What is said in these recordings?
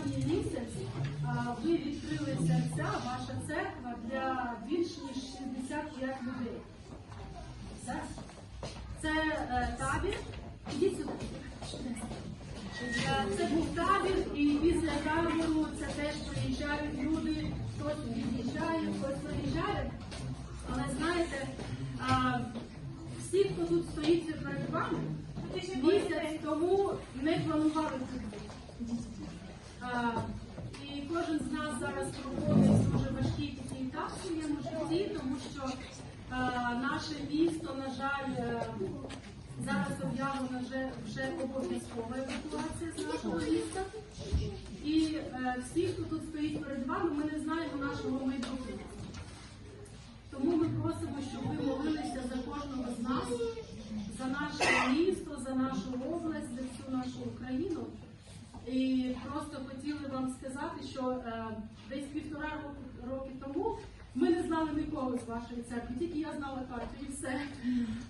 останній місяць ви відкрили серця, ваша церква для більш ніж 65 людей. Це е, табір. Ідіть сюди. Е, це був табір, і після табору це теж приїжджають люди, хтось від'їжджає, хтось приїжджає. Але знаєте, всі, хто тут стоїть перед вами, місяць тому не планували цю. І кожен з нас зараз проходить дуже важкий такий етап в своєму житті, тому що наше місто, на жаль, е, зараз об'явлена вже, вже обов'язкова евакуація з нашого міста. І е, всі, хто тут стоїть перед вами, ми не знаємо нашого майбутнього. Тому ми просимо, щоб ви молилися за кожного з нас, за наше місто, за нашу область, за всю нашу Україну. І просто хотіли вам сказати, що е, десь півтора року, роки тому ми не знали нікого з вашої церкви, тільки я знала Катю і все.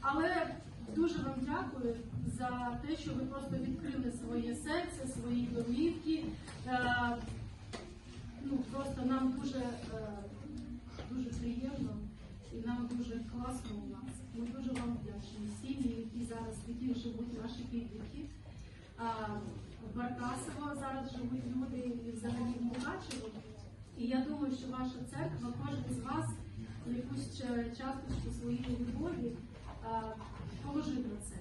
Але дуже вам дякую за те, що ви просто відкрили своє серце, свої домівки. Е, ну, просто нам дуже, е, дуже приємно і нам дуже класно у нас. Ми дуже вам вдячні. Сім'ї, які зараз які живуть наші підлітки. В Баркасово зараз живуть люди і взагалі в Мукачево. І я думаю, що ваша церква, кожен з вас якусь часточку своєї любові положив на це.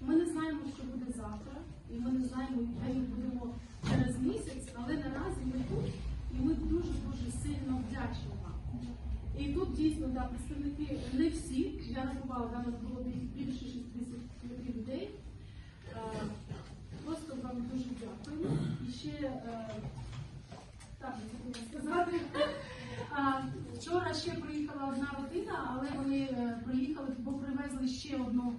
Ми не знаємо, що буде завтра, і ми не знаємо, де ми будемо через місяць, але наразі ми тут, і ми дуже дуже сильно вдячні вам. І тут дійсно да, представники не всі, я рахувала, да, нас було бі- більше 60 людей. Е, Просто вам дуже дякуємо. І ще е, так не сказати. А, Вчора ще приїхала одна родина, але вони е, приїхали, бо привезли ще одну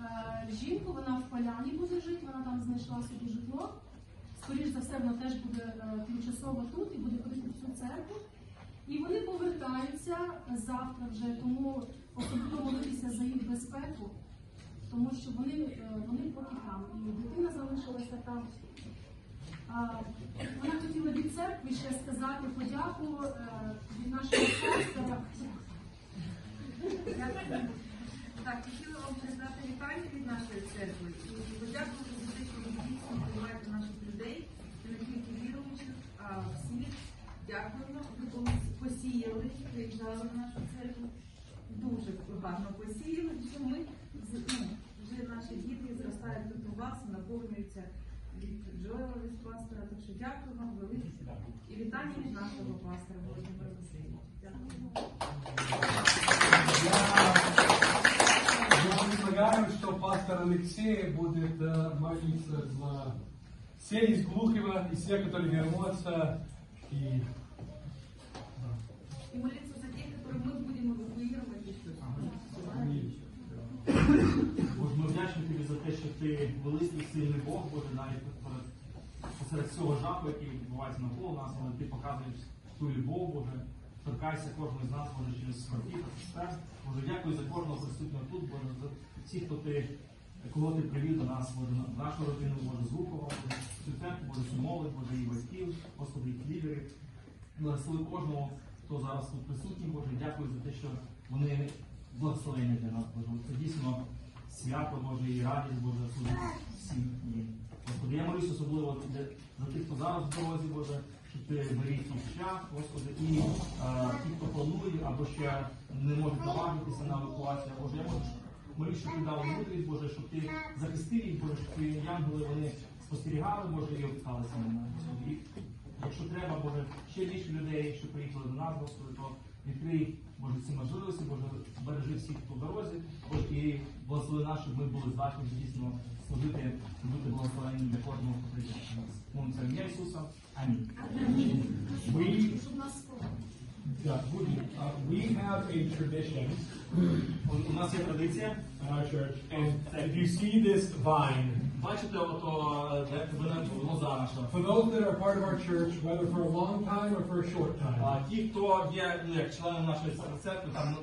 е, жінку. Вона в поляні буде жити, вона там знайшла собі житло. Скоріш за все, вона теж буде е, тимчасово тут і буде ходити в цю церкву. І вони повертаються завтра вже, тому особливо молитися за їх безпеку, тому що вони, вони поки там. І дитина залишилася там. А, Ще сказати подяку е, від нашого. Дякую. Так, хотіла вам передати вітання від нашої церкви і подякувати за те, що ви дійсно приймаєте наших людей, не тільки віруючих, а всіх. Дякуємо. Ви посіяли, приїжджали на нашу церкву. Дуже гарно посіяли, що ми ну, вже наші діти зростають тут у вас, наповнюються від пастора. Так що дякую вам велике. І вітання від нашого пастора Володимира Васильовича. Дякую. Я предлагаю, что пастор Алексей будет э, молиться за все из Глухова и все, которые вернутся. И И молиться за тех, которые мы будем эвакуировать. Аминь. Боже, ми вдячні тобі за те, що ти великий сильний Бог, Боже, навіть посеред, посеред всього жаху, який відбувається навколо нас, але ти показуєш ту любов, Боже. Торкайся кожного з нас, Боже, через смерті та сестер. Боже, дякую за кожного присутнього тут, Боже, за всіх, хто ти, кого ти привів до нас, Боже, на нашу родину, Боже, звукова, цю церкву, Боже, цю Боже, і батьків, Господи, їх лідерів. Благослови кожного, хто зараз тут присутній, Боже, дякую за те, що вони благословення для нас, Боже. Це дійсно свято, Боже, і радість, Боже, тут всім днів. Господи, я молюсь особливо за тих, хто зараз в дорозі, Боже, щоб ти беріг їх шлях, Господи, і ті, хто планує або ще не можуть наважитися на евакуацію, Боже, я можу молюсь, щоб ти дав мудрість, Боже, щоб ти захистив їх, Боже, щоб твої янголи вони спостерігали, Боже, і опускалися на мене. Якщо треба, Боже, ще більше людей, що приїхали до нас, Господи, то відкрий, Боже, ці можливості, Боже, бережи всіх, в дорозі, і благослови нас, щоб ми були здатні дійсно служити, бути благословенням для кожного, в ім'я Ісуса. Амінь. we, yeah, we, uh, we have a tradition У- нас є традиція. in our church, and if you see this vine, Бачите, ото е, вона лоза наша. for those that are part of our church, whether for a long time or for a short time, А ті, хто є ну, як нашої церкви, там на